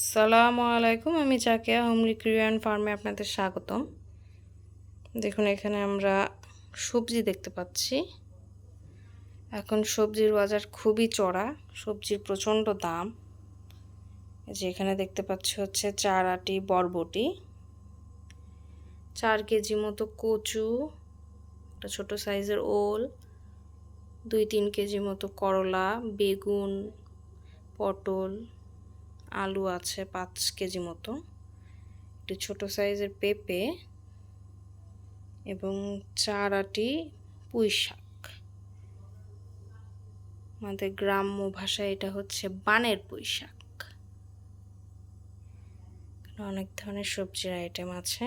আসসালামু আলাইকুম, আমি জাকিয়া হোমলি কোরিয়ান ফার্মে আপনাদের স্বাগতম। দেখুন, এখানে আমরা সবজি দেখতে পাচ্ছি। এখন সবজির বাজার খুবই চড়া, সবজির প্রচণ্ড দাম। যে এখানে দেখতে পাচ্ছি হচ্ছে চার আটি বরবটি, চার কেজি মতো কচু, একটা ছোটো সাইজের ওল, দুই তিন কেজি মতো করলা, বেগুন, পটল। আলু আছে পাঁচ কেজি মতো। একটি ছোট সাইজের পেঁপে এবং চার আটি পুঁই শাক। আমাদের গ্রাম্য ভাষায় এটা হচ্ছে বানের পুঁই শাক। অনেক ধরনের সবজির আইটেম আছে।